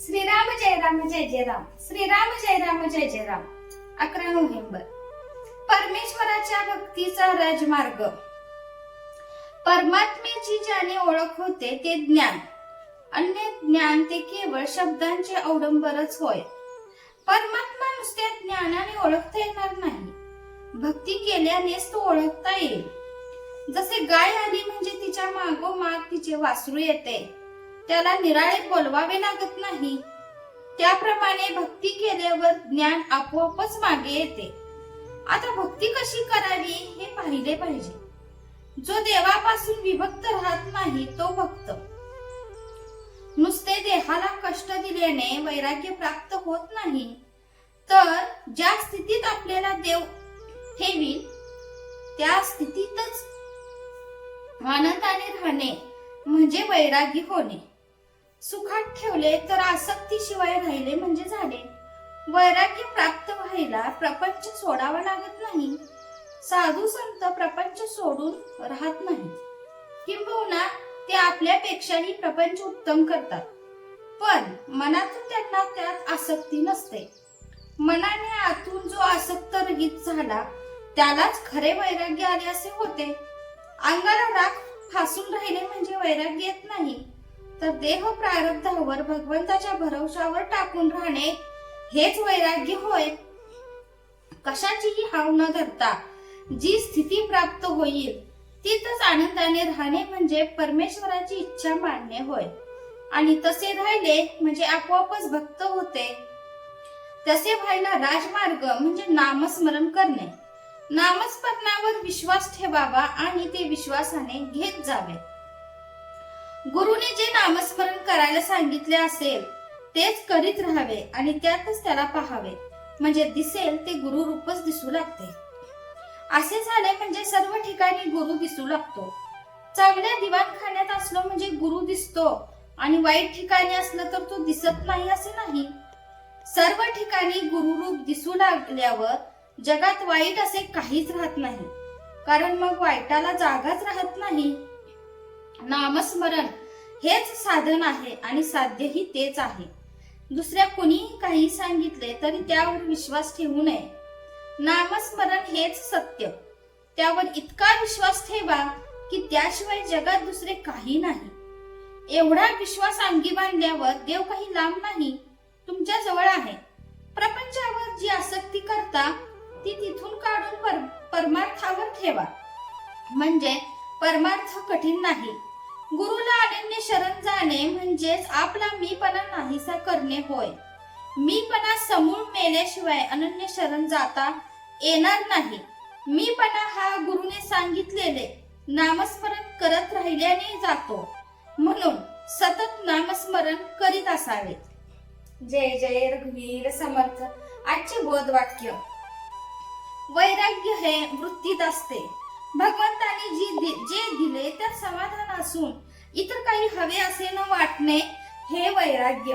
श्रीराम जय राम जय जय राम श्रीराम जय राम जय जय राम अकरा नोव्हेंबर परमेश्वराच्या भक्तीचा राजमार्ग परमात्म्याची ज्याने ओळख होते ते ज्ञान अन्य ज्ञान ते केवळ शब्दांचे अवडंबरच होय परमात्मा नुसत्या ज्ञानाने ओळखता येणार नाही भक्ती केल्यानेच तो ओळखता येईल जसे गाय आली म्हणजे तिच्या मागोमाग तिचे वासरू येते त्याला निराळे बोलवावे लागत नाही. त्याप्रमाणे भक्ती केल्यावर ज्ञान आपोआपच मागे येते. आता भक्ती कशी करावी हे पाहिले पाहिजे. जो देवापासून विभक्त राहत नाही तो भक्त. नुसते देहाला कष्ट दिल्याने वैराग्य प्राप्त होत नाही तर ज्या स्थितीत आपल्याला देव ठेवी त्या स्थितीतच आनंदाने राहणे म्हणजे वैरागी होणे. सुखात ठेवले तर आसक्तीशिवाय राहिले म्हणजे झाले. वैराग्य प्राप्त व्हायला प्रपंच सोडावा लागत नाही. साधू संत प्रपंच सोडून राहत नाही किंबहुना ते आपल्यापेक्षाही प्रपंच उत्तम करतात. पण मनातून त्यांना त्यात आसक्ती नसते. मनाने आतून जो आसक्त रहित झाला त्यालाच खरे वैराग्य आले असे होते. अंगाला राख फासून राहिले म्हणजे वैराग्य येत नाही. तर देह प्रारब्धावर भगवंताच्या भरवशावर टाकून राहणे हेच वैराग्य होय. कशाचीही हाव न धरता जी स्थिती प्राप्त होईल तिथंच आनंदाने राहणे म्हणजे परमेश्वराची इच्छा मानणे होय. आणि तसे राहिले म्हणजे आपोआपच भक्त होते. तसे व्हायला राजमार्ग म्हणजे नामस्मरण करणे. नामस्मरणावर विश्वास ठेवावा आणि ते विश्वासाने घेत जावे. गुरुने जे नामस्मरण करायला सांगितले असेल तेच करीत राहावे आणि त्यातच त्याला पाहावे. म्हणजे दिसेल ते गुरु रूपच दिसू लागते. असे झाले म्हणजे सर्व ठिकाणी गुरु दिसू लागतो. चांगल्या दिवाणखान्यात असलो म्हणजे गुरु दिसतो आणि वाईट ठिकाणी असलं तर तो दिसत नाही असे नाही. सर्व ठिकाणी गुरुरूप दिसू लागल्यावर जगात वाईट असे काहीच राहत नाही. कारण मग वाईटाला जागाच राहत नाही. नामस्मरण. हेच साधन आहे आणि साध्यही तेच आहे. दुसऱ्या कुणीही काही सांगितले तरी त्यावर विश्वास ठेवू नये. नामस्मरण हेच सत्य. त्यावर इतका विश्वास ठेवा की त्याशिवाय जगात दुसरे काही नाही. एवढा विश्वास अंगी बांधल्यावर देव काही लांब नाही. तुमच्या जवळ आहे. प्रपंचावर जी आसक्ती करता ती तिथून काढून पर, परमार्थावर ठेवा. म्हणजे परमार्थ कठीण नाही. गुरुला अनन्य शरण जाणे म्हणजेच आपला मीपणा नाहीसा करणे होय. मीपणा समूळ मेल्याशिवाय अनन्य शरण जाता येणार नाही. मीपणा हा गुरुने सांगितलेले नामस्मरण करत राहिल्याने जातो. म्हणून सतत नामस्मरण करीत असावे. जय जय रघुवीर समर्थ. आजचे बोध वाक्य वैराग्य हे वृत्तीत असते. भगवंताने जी दि- जे दिले त्या समा असून इतर काही हवे असे न वाटणे हे वैराग्य.